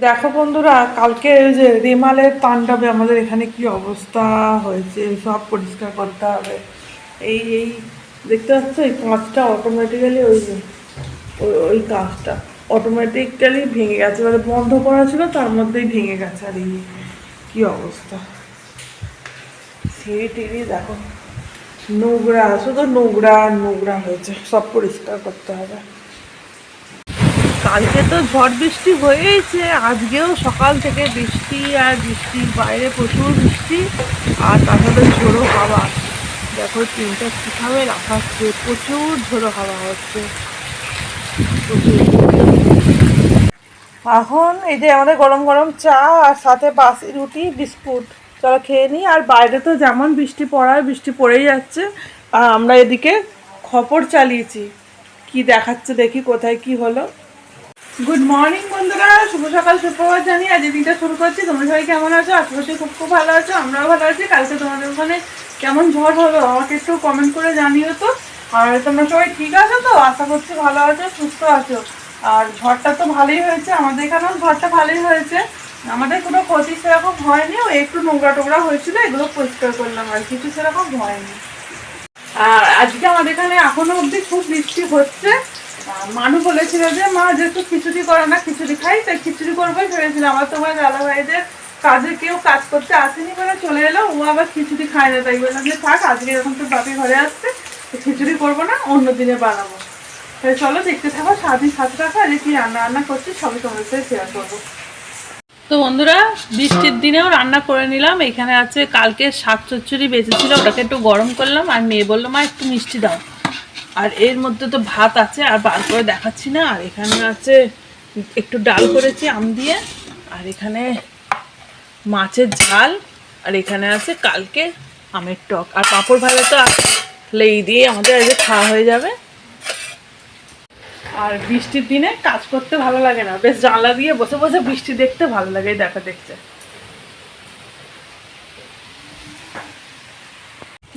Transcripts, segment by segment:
দেখো বন্ধুরা, কালকে ওই যে রেমালের তাণ্ডবে আমাদের এখানে কি অবস্থা হয়েছে, সব পরিষ্কার করতে হবে। এই এই, দেখতে পাচ্ছ, এই কাঁচটা অটোমেটিক্যালি ওই ওই- কাঁচটা অটোমেটিক্যালি ভেঙে গেছে। মানে বন্ধ করা ছিল, তার মধ্যেই ভেঙে গেছে। আর এই কী অবস্থা? সিঁড়ি টিড়ি, দেখো। নোংরা, শুধু নোংরা নোংরা হয়েছে, সব পরিষ্কার করতে হবে। কালকে তো ঝড় বৃষ্টি হয়েইছে আজকেও সকাল থেকে বৃষ্টি আর বৃষ্টি বাইরে প্রচুর বৃষ্টি, আর সাথে ঝোড়ো হাওয়া। দেখো তিনটা কীভাবে লাফাচ্ছে প্রচুর ঝোড়ো হাওয়া হচ্ছে। এখন এই যে আমাদের গরম গরম চা আর সাথে বাসি রুটি, বিস্কুট। চলো খেয়ে নিই, আর বাইরে তো যেমন বৃষ্টি পড়ায় বৃষ্টি পড়েই যাচ্ছে, আর আমরা এদিকে খবর চালিয়েছি। কি দেখাচ্ছে দেখি, কোথায় কি হলো। গুড মর্নিং বন্ধুরা। শুভ সকাল সুপ্রভাত জানি। আজ দিনটা শুরু করছি। তোমরা সবাই কেমন আছো? আশেপাশে খুব খুব ভালো আছো। আমরাও ভালো আছি। কালকে তোমাদের ওখানে কেমন ঝড় হলো, আমাকে একটু কমেন্ট করে জানিও তো। আর তোমরা সবাই ঠিক আছো তো? আশা করছি ভালো আছো, সুস্থ আছো। আর ঝড়টা তো ভালোই হয়েছে। আমাদের এখানেও ঝড়টা ভালোই হয়েছে। আমাদের কোনো ক্ষতি সেরকম হয়নি। ওই একটু নোংরা টোংরা হয়েছিল, এগুলো পরিষ্কার করলাম আর কিছু সেরকম হয়নি। আর আজকে আমাদের এখানে এখনও অবধি খুব বৃষ্টি হচ্ছে। মানু বলেছিল যে, মা, যেহেতু খিচুড়ি করে না, খিচুড়ি খাই, তাই খিচুড়ি করবোই ভেবেছিলাম আমার তোমার দাদা ভাইদের কাজে কেউ কাজ করতে আসেনি বলে চলে এলো। ও আবার খিচুড়ি খায় না, তাই বললাম যে, থাক, আজকে যখন তোর বাপি ঘরে আসছে খিচুড়ি করব না, অন্য দিনে বানাবো। তাই চলো, দেখতে থাকো সারাদিন সাথে থাকো আজকে কি রান্না রান্না করছি, সবই তোমাদের সাথে শেয়ার করব। তো বন্ধুরা, বৃষ্টির দিনেও রান্না করে নিলাম। এখানে আছে, কালকে শাক চচ্চড়ি বেঁচেছিল, ওটাকে একটু গরম করলাম, আর মেয়ে বলল, মা, একটু মিষ্টি দাও। আর এর মধ্যে তো ভাত আছে, আর বার করে দেখাচ্ছি না। আর এখানে আছে, একটু ডাল করেছি, আম দিয়ে। আর এখানে মাছের ঝাল, আর এখানে আছে কালকে আমের টক। আর পাঁপড় ভাজা তো এই দিয়ে আমাদের আজকে খাওয়া হয়ে যাবে। আর বৃষ্টির দিনে কাজ করতে ভালো লাগে না। বেশ জানলা দিয়ে বসে বসে বৃষ্টি দেখতে ভালো লাগে, দেখা দেখতে।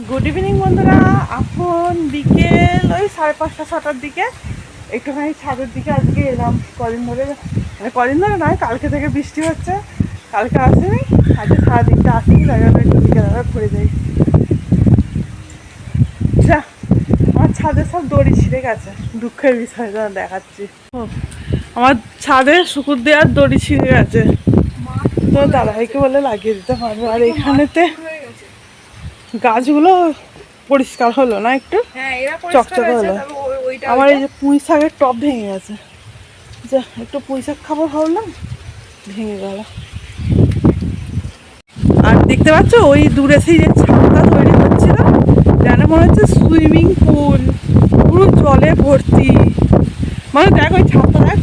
গুড ইভিনিং বন্ধুরা। এখন বিকেল, ওই সাড়ে পাঁচটা, ছটার দিকে। একটুখানি ছাদের দিকে আজকে এলাম। কদিন ধরে মানে কদিন ধরে নয়, কালকে থেকে বৃষ্টি হচ্ছে। কালকে আসেনি, আজকে সারাদিনটা আসেনি, তাই জন্য একটু বিকেলবেলা ঘুরে যাই। যা, আমার ছাদে সব দড়ি ছিঁড়ে গেছে। দুঃখের বিষয় যা দেখাচ্ছি। আমার ছাদে শুকুর দেওয়ার দড়ি ছিঁড়ে গেছে। তো দাদাভাইকে বলে লাগিয়ে দিতে পারব। আর এখানেতে গাছগুলো পরিষ্কার হলো না একটু? হ্যাঁ চকচকে হলো। আমার এই যে পুঁই শাকের টব ভেঙে গেছে। যা একটু পুঁই শাক খাবার ভাবলাম ভেঙে গেল। আর দেখতে পাচ্ছ ওই দূরে সেই যে ছাদটা তৈরি হচ্ছিল যেন মনে হচ্ছে সুইমিং পুল। পুরো জলে ভর্তি। মানে দেখ ওই ছাদটা দেখ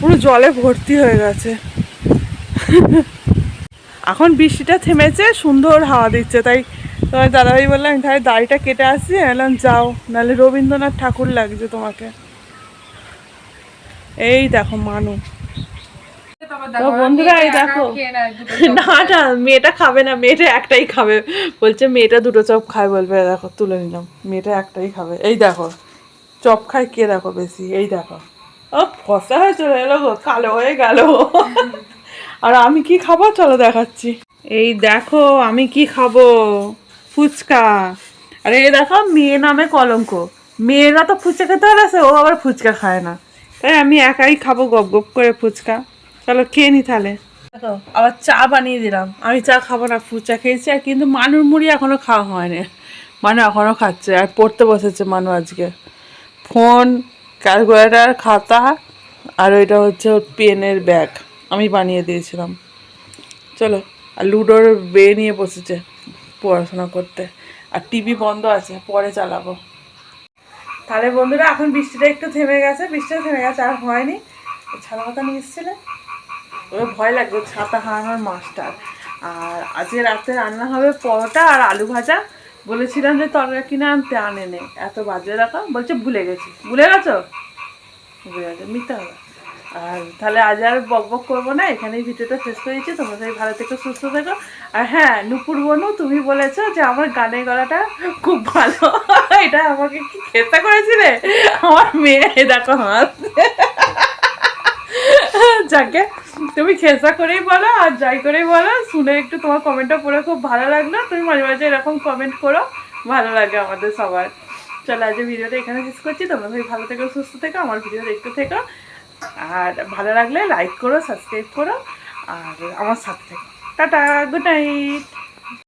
পুরো জলে ভর্তি হয়ে গেছে। এখন বৃষ্টিটা থেমেছে সুন্দর হাওয়া দিচ্ছে তাই তোমার দাদাভাই বললাম তাহলে দাড়িটা কেটে আসছি। এলাম যাও, নাহলে রবীন্দ্রনাথ ঠাকুর লাগছে তোমাকে। এই দেখো মানু। বন্ধুরা, এই দেখো। না না, মেয়েটা খাবে না, মেয়েটা একটাই খাবে। বলছে, মেয়েটা দুটো চপ খায়, বলবে, দেখো, তুলে নিলাম। মেয়েটা একটাই খাবে। এই দেখো, চপ খায় কে দেখো বেশি? এই দেখো। ও হয়ে চলে এলো কালো হয়ে গেল। আর আমি কি খাব? চলো দেখাচ্ছি। এই দেখো, আমি কি খাব? ফুচকা। আর দেখো, মেয়ে নামে কলঙ্ক। মেয়েরা তো ফুচকা খেতে পারে ও আবার ফুচকা খায় না। তাই আমি একাই খাব গপ গপ করে ফুচকা। চলো খেয়ে নি তাহলে। দেখো, আবার চা বানিয়ে দিলাম। আমি চা খাব না, ফুচকা খেয়েছি, আর কিন্তু মানুর মুড়ি এখনও খাওয়া হয়নি। মানু এখনও খাচ্ছে, আর পড়তে বসেছে মানু আজকে। ফোন, ক্যালকুলেটার, খাতা, আর ওইটা হচ্ছে ওর পেনের ব্যাগ। আমি বানিয়ে দিয়েছিলাম। চলো, আর লুডোর বে নিয়ে বসেছে। পড়াশোনা করতে। আর টিভি বন্ধ আছে, পরে চালাবো। তাহলে বন্ধুরা, এখন বৃষ্টিটা একটু থেমে গেছে, বৃষ্টিটা থেমে গেছে, আর হয়নি। ছাতা পাতা নিয়ে এসেছিলে? ওর ভয় লাগবে ছাতা হারানোর মাস্টার। আর আজকে রাতে রান্না হবে পরোটা আর আলু ভাজা। বলেছিলাম যে তরকারি কিনে আনতে আনে নে এত বাজে রাখা বলছে ভুলে গেছি। ভুলে গেছো? ভুলে গেছো, মিথ্যা হবে আর তাহলে আজ আর বক বক করব না, এখানেই ভিডিওটা শেষ করে দিচ্ছি। তোমরা সবাই ভালো থেকো, সুস্থ থেকো। আর হ্যাঁ নুপুর বনু, তুমি বলেছ যে আমার গানের গলাটা খুব ভালো। এটা আমাকে কি চেষ্টা করেছিলে? আমার মেয়ে দেখো হাত। যাকে তুমি খেসা করেই বলো আর যাই করেই বলো, শুনে একটু তোমার কমেন্টটা পড়ে খুব ভালো লাগল। তুমি মাঝে মাঝে এরকম কমেন্ট করো, ভালো লাগে আমাদের সবার। চলো, আজ ভিডিওটা এখানে শেষ করছি। তোমরা ভাই ভালো থেকো, সুস্থ থেকো, আমার ভিডিও দেখতে থেকো। আর ভালো লাগলে লাইক করো সাবস্ক্রাইব করো আর আমার সাথে থাকো। Tata good night